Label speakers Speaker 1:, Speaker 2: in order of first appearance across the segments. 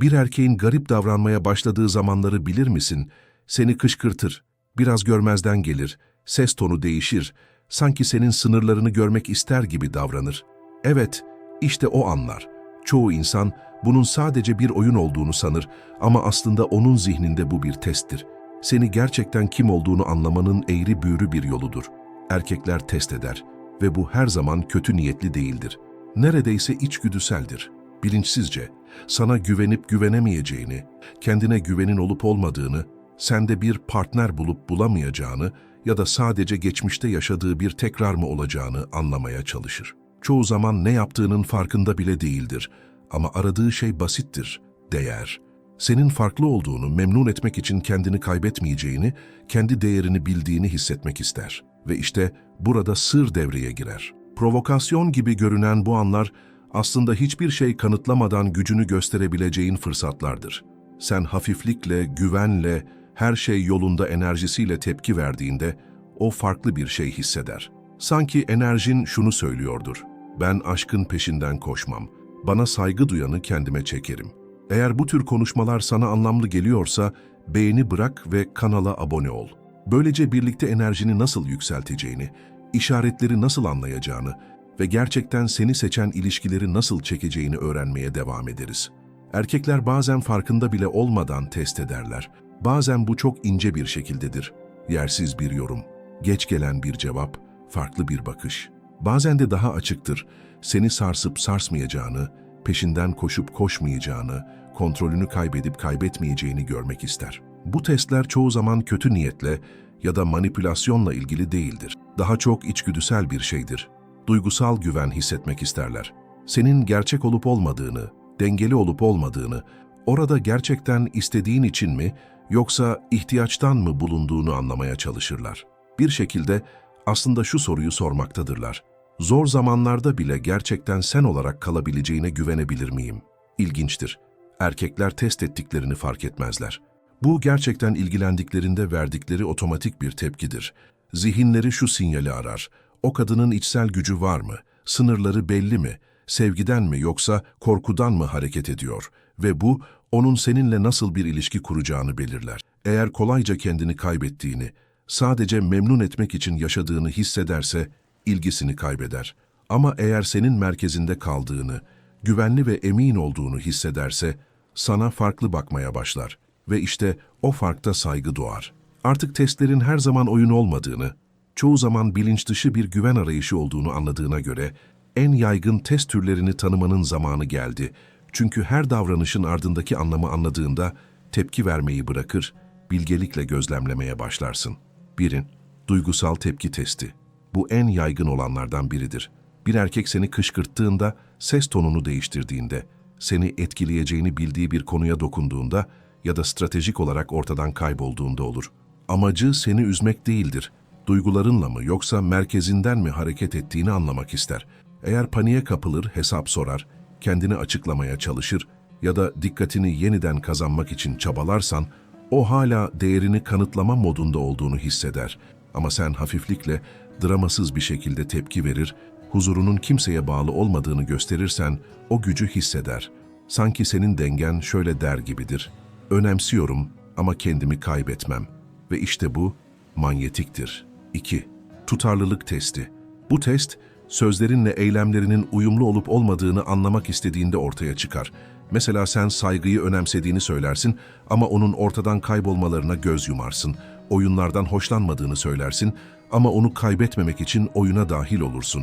Speaker 1: Bir erkeğin garip davranmaya başladığı zamanları bilir misin? Seni kışkırtır, biraz görmezden gelir, ses tonu değişir, sanki senin sınırlarını görmek ister gibi davranır. Evet, işte o anlar. Çoğu insan bunun sadece bir oyun olduğunu sanır ama aslında onun zihninde bu bir testtir. Seni gerçekten kim olduğunu anlamanın eğri büğrü bir yoludur. Erkekler test eder ve bu her zaman kötü niyetli değildir. Neredeyse içgüdüseldir. Bilinçsizce, sana güvenip güvenemeyeceğini, kendine güvenin olup olmadığını, sende bir partner bulup bulamayacağını ya da sadece geçmişte yaşadığı bir tekrar mı olacağını anlamaya çalışır. Çoğu zaman ne yaptığının farkında bile değildir ama aradığı şey basittir, değer. Senin farklı olduğunu memnun etmek için kendini kaybetmeyeceğini, kendi değerini bildiğini hissetmek ister. Ve işte burada sır devreye girer. Provokasyon gibi görünen bu anlar aslında hiçbir şey kanıtlamadan gücünü gösterebileceğin fırsatlardır. Sen hafiflikle, güvenle, her şey yolunda enerjisiyle tepki verdiğinde o farklı bir şey hisseder. Sanki enerjin şunu söylüyordur. Ben aşkın peşinden koşmam. Bana saygı duyanı kendime çekerim. Eğer bu tür konuşmalar sana anlamlı geliyorsa beğeni bırak ve kanala abone ol. Böylece birlikte enerjini nasıl yükselteceğini, işaretleri nasıl anlayacağını ve gerçekten seni seçen ilişkileri nasıl çekeceğini öğrenmeye devam ederiz. Erkekler bazen farkında bile olmadan test ederler. Bazen bu çok ince bir şekildedir. Yersiz bir yorum, geç gelen bir cevap, farklı bir bakış. Bazen de daha açıktır. Seni sarsıp sarsmayacağını, peşinden koşup koşmayacağını, kontrolünü kaybedip kaybetmeyeceğini görmek ister. Bu testler çoğu zaman kötü niyetle ya da manipülasyonla ilgili değildir. Daha çok içgüdüsel bir şeydir. Duygusal güven hissetmek isterler. Senin gerçek olup olmadığını, dengeli olup olmadığını, orada gerçekten istediğin için mi yoksa ihtiyaçtan mı bulunduğunu anlamaya çalışırlar. Bir şekilde aslında şu soruyu sormaktadırlar. Zor zamanlarda bile gerçekten sen olarak kalabileceğine güvenebilir miyim? İlginçtir. Erkekler test ettiklerini fark etmezler. Bu gerçekten ilgilendiklerinde verdikleri otomatik bir tepkidir. Zihinleri şu sinyali arar. O kadının içsel gücü var mı? Sınırları belli mi? Sevgiden mi yoksa korkudan mı hareket ediyor? Ve bu, onun seninle nasıl bir ilişki kuracağını belirler. Eğer kolayca kendini kaybettiğini, sadece memnun etmek için yaşadığını hissederse, ilgisini kaybeder. Ama eğer senin merkezinde kaldığını, güvenli ve emin olduğunu hissederse, sana farklı bakmaya başlar. Ve işte o farkta saygı doğar. Artık testlerin her zaman oyun olmadığını, çoğu zaman bilinç dışı bir güven arayışı olduğunu anladığına göre, en yaygın test türlerini tanımanın zamanı geldi. Çünkü her davranışın ardındaki anlamı anladığında tepki vermeyi bırakır, bilgelikle gözlemlemeye başlarsın. Birin, duygusal tepki testi. Bu en yaygın olanlardan biridir. Bir erkek seni kışkırttığında, ses tonunu değiştirdiğinde, seni etkileyeceğini bildiği bir konuya dokunduğunda ya da stratejik olarak ortadan kaybolduğunda olur. Amacı seni üzmek değildir. Duygularınla mı yoksa merkezinden mi hareket ettiğini anlamak ister. Eğer paniğe kapılır, hesap sorar, kendini açıklamaya çalışır ya da dikkatini yeniden kazanmak için çabalarsan, o hala değerini kanıtlama modunda olduğunu hisseder. Ama sen hafiflikle, dramasız bir şekilde tepki verir, huzurunun kimseye bağlı olmadığını gösterirsen o gücü hisseder. Sanki senin dengen şöyle der gibidir. Önemsiyorum ama kendimi kaybetmem. Ve işte bu manyetiktir. 2. Tutarlılık testi. Bu test, sözlerinle eylemlerinin uyumlu olup olmadığını anlamak istediğinde ortaya çıkar. Mesela sen saygıyı önemsediğini söylersin ama onun ortadan kaybolmalarına göz yumarsın. Oyunlardan hoşlanmadığını söylersin ama onu kaybetmemek için oyuna dahil olursun.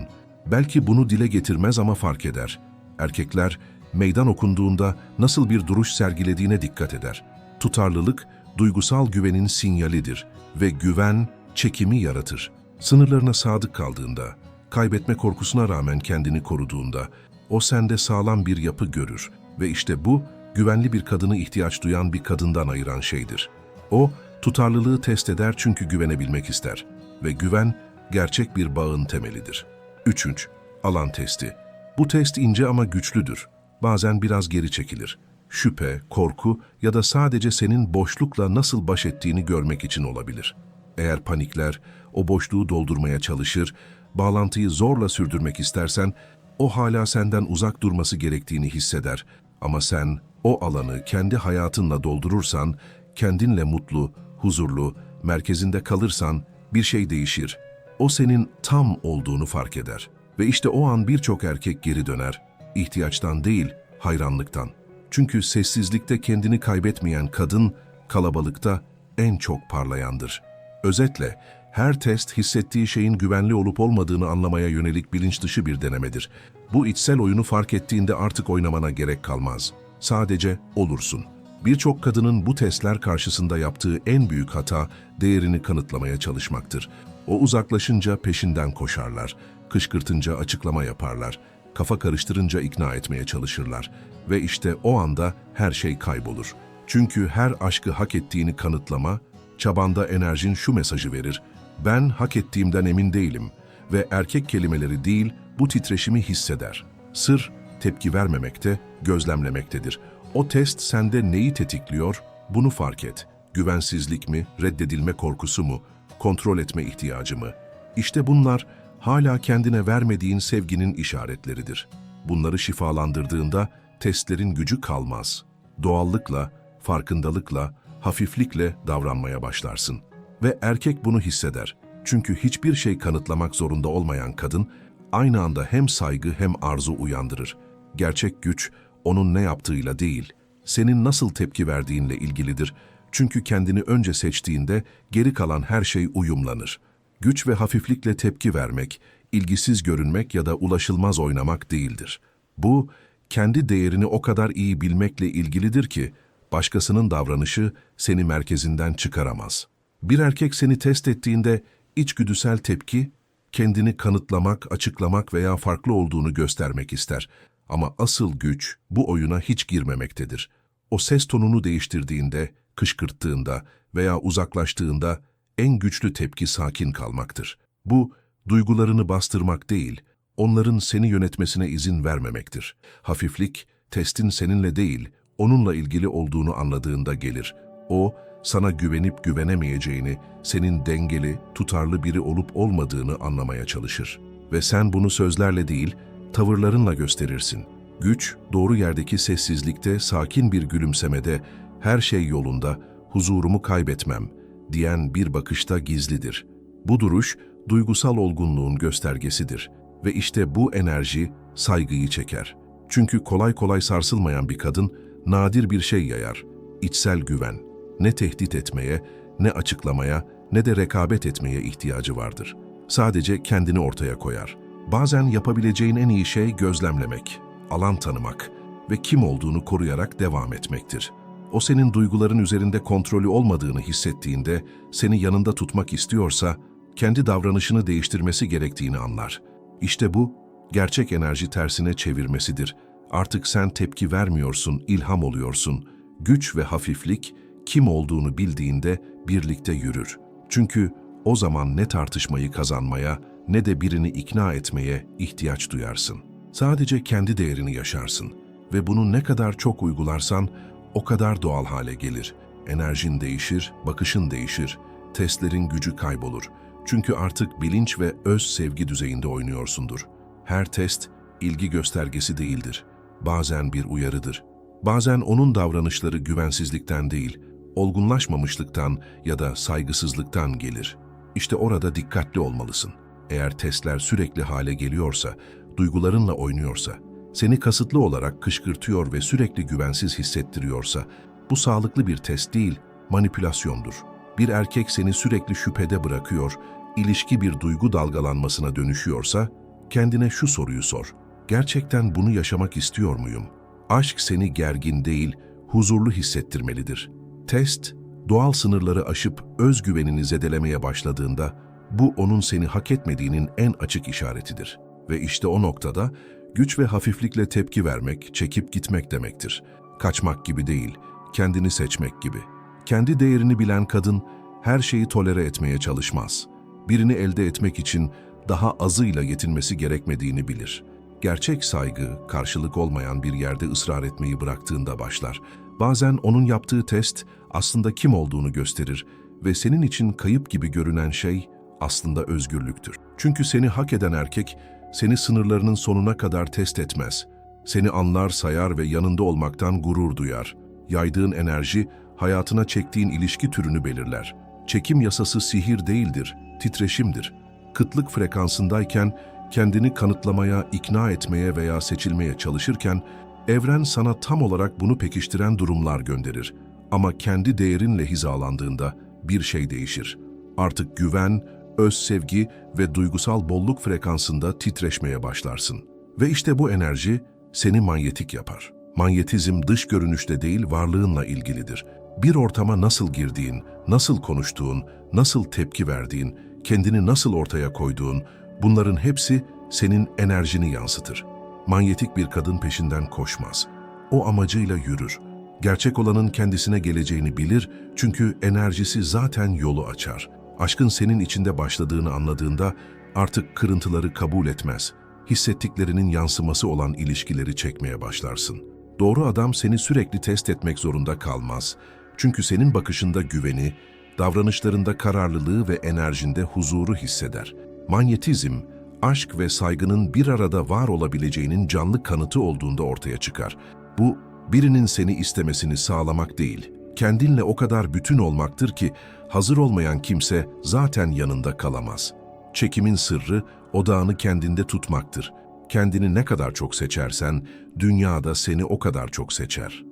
Speaker 1: Belki bunu dile getirmez ama fark eder. Erkekler meydan okunduğunda nasıl bir duruş sergilediğine dikkat eder. Tutarlılık, duygusal güvenin sinyalidir ve güven, çekimi yaratır. Sınırlarına sadık kaldığında, kaybetme korkusuna rağmen kendini koruduğunda, o sende sağlam bir yapı görür ve işte bu, güvenli bir kadını ihtiyaç duyan bir kadından ayıran şeydir. O, tutarlılığı test eder çünkü güvenebilmek ister ve güven, gerçek bir bağın temelidir. 3. Alan testi. Bu test ince ama güçlüdür. Bazen biraz geri çekilir. Şüphe, korku ya da sadece senin boşlukla nasıl baş ettiğini görmek için olabilir. Eğer panikler, o boşluğu doldurmaya çalışır, bağlantıyı zorla sürdürmek istersen, o hala senden uzak durması gerektiğini hisseder ama sen O alanı kendi hayatınla doldurursan, kendinle mutlu, huzurlu, merkezinde kalırsan bir şey değişir. O senin tam olduğunu fark eder. Ve işte o an birçok erkek geri döner. İhtiyaçtan değil, hayranlıktan. Çünkü sessizlikte kendini kaybetmeyen kadın, kalabalıkta en çok parlayandır. Özetle, her test hissettiği şeyin güvenli olup olmadığını anlamaya yönelik bilinç dışı bir denemedir. Bu içsel oyunu fark ettiğinde artık oynamana gerek kalmaz. Sadece olursun. Birçok kadının bu testler karşısında yaptığı en büyük hata değerini kanıtlamaya çalışmaktır. O uzaklaşınca peşinden koşarlar, kışkırtınca açıklama yaparlar, kafa karıştırınca ikna etmeye çalışırlar ve işte o anda her şey kaybolur. Çünkü her aşkı hak ettiğini kanıtlama, çabanda enerjin şu mesajı verir. Ben hak ettiğimden emin değilim ve erkek kelimeleri değil bu titreşimi hisseder. Sır tepki vermemekte, gözlemlemektedir. O test sende neyi tetikliyor? Bunu fark et. Güvensizlik mi, reddedilme korkusu mu, kontrol etme ihtiyacı mı? İşte bunlar hala kendine vermediğin sevginin işaretleridir. Bunları şifalandırdığında testlerin gücü kalmaz. Doğallıkla, farkındalıkla, hafiflikle davranmaya başlarsın. Ve erkek bunu hisseder. Çünkü hiçbir şey kanıtlamak zorunda olmayan kadın, aynı anda hem saygı hem arzu uyandırır. Gerçek güç, onun ne yaptığıyla değil, senin nasıl tepki verdiğinle ilgilidir. Çünkü kendini önce seçtiğinde geri kalan her şey uyumlanır. Güç ve hafiflikle tepki vermek, ilgisiz görünmek ya da ulaşılmaz oynamak değildir. Bu, kendi değerini o kadar iyi bilmekle ilgilidir ki, başkasının davranışı seni merkezinden çıkaramaz. Bir erkek seni test ettiğinde içgüdüsel tepki, kendini kanıtlamak, açıklamak veya farklı olduğunu göstermek ister. Ama asıl güç bu oyuna hiç girmemektedir. O ses tonunu değiştirdiğinde, kışkırttığında veya uzaklaştığında en güçlü tepki sakin kalmaktır. Bu, duygularını bastırmak değil, onların seni yönetmesine izin vermemektir. Hafiflik, testin seninle değil, onunla ilgili olduğunu anladığında gelir. O, sana güvenip güvenemeyeceğini, senin dengeli, tutarlı biri olup olmadığını anlamaya çalışır. Ve sen bunu sözlerle değil, tavırlarınla gösterirsin. Güç, doğru yerdeki sessizlikte, sakin bir gülümsemede, her şey yolunda, huzurumu kaybetmem, diyen bir bakışta gizlidir. Bu duruş, duygusal olgunluğun göstergesidir. Ve işte bu enerji saygıyı çeker. Çünkü kolay kolay sarsılmayan bir kadın, nadir bir şey yayar. İçsel güven. Ne tehdit etmeye, ne açıklamaya, ne de rekabet etmeye ihtiyacı vardır. Sadece kendini ortaya koyar. Bazen yapabileceğin en iyi şey gözlemlemek, alan tanımak ve kim olduğunu koruyarak devam etmektir. O senin duyguların üzerinde kontrolü olmadığını hissettiğinde, seni yanında tutmak istiyorsa, kendi davranışını değiştirmesi gerektiğini anlar. İşte bu, gerçek enerji tersine çevirmesidir. Artık sen tepki vermiyorsun, ilham oluyorsun. Güç ve hafiflik, kim olduğunu bildiğinde birlikte yürür. Çünkü o zaman ne tartışmayı kazanmaya ne de birini ikna etmeye ihtiyaç duyarsın. Sadece kendi değerini yaşarsın ve bunu ne kadar çok uygularsan o kadar doğal hale gelir. Enerjin değişir, bakışın değişir, testlerin gücü kaybolur. Çünkü artık bilinç ve öz sevgi düzeyinde oynuyorsundur. Her test ilgi göstergesi değildir. Bazen bir uyarıdır. Bazen onun davranışları güvensizlikten değil, olgunlaşmamışlıktan ya da saygısızlıktan gelir. İşte orada dikkatli olmalısın. Eğer testler sürekli hale geliyorsa, duygularınla oynuyorsa, seni kasıtlı olarak kışkırtıyor ve sürekli güvensiz hissettiriyorsa, bu sağlıklı bir test değil, manipülasyondur. Bir erkek seni sürekli şüphede bırakıyor, ilişki bir duygu dalgalanmasına dönüşüyorsa, kendine şu soruyu sor. Gerçekten bunu yaşamak istiyor muyum? Aşk seni gergin değil, huzurlu hissettirmelidir. Test, doğal sınırları aşıp özgüvenini zedelemeye başladığında, bu onun seni hak etmediğinin en açık işaretidir. Ve işte o noktada güç ve hafiflikle tepki vermek, çekip gitmek demektir. Kaçmak gibi değil, kendini seçmek gibi. Kendi değerini bilen kadın her şeyi tolere etmeye çalışmaz. Birini elde etmek için daha azıyla yetinmesi gerekmediğini bilir. Gerçek saygı, karşılık olmayan bir yerde ısrar etmeyi bıraktığında başlar. Bazen onun yaptığı test aslında kim olduğunu gösterir ve senin için kayıp gibi görünen şey aslında özgürlüktür. Çünkü seni hak eden erkek, seni sınırlarının sonuna kadar test etmez. Seni anlar, sayar ve yanında olmaktan gurur duyar. Yaydığın enerji, hayatına çektiğin ilişki türünü belirler. Çekim yasası sihir değildir, titreşimdir. Kıtlık frekansındayken, kendini kanıtlamaya, ikna etmeye veya seçilmeye çalışırken, evren sana tam olarak bunu pekiştiren durumlar gönderir. Ama kendi değerinle hizalandığında bir şey değişir. Artık güven, öz sevgi ve duygusal bolluk frekansında titreşmeye başlarsın. Ve işte bu enerji seni manyetik yapar. Manyetizm dış görünüşte değil varlığınla ilgilidir. Bir ortama nasıl girdiğin, nasıl konuştuğun, nasıl tepki verdiğin, kendini nasıl ortaya koyduğun, bunların hepsi senin enerjini yansıtır. Manyetik bir kadın peşinden koşmaz. O amacıyla yürür. Gerçek olanın kendisine geleceğini bilir çünkü enerjisi zaten yolu açar. Aşkın senin içinde başladığını anladığında artık kırıntıları kabul etmez. Hissettiklerinin yansıması olan ilişkileri çekmeye başlarsın. Doğru adam seni sürekli test etmek zorunda kalmaz. Çünkü senin bakışında güveni, davranışlarında kararlılığı ve enerjinde huzuru hisseder. Manyetizm, aşk ve saygının bir arada var olabileceğinin canlı kanıtı olduğunda ortaya çıkar. Bu, birinin seni istemesini sağlamak değil, kendinle o kadar bütün olmaktır ki hazır olmayan kimse zaten yanında kalamaz. Çekimin sırrı odağını kendinde tutmaktır. Kendini ne kadar çok seçersen dünyada seni o kadar çok seçer.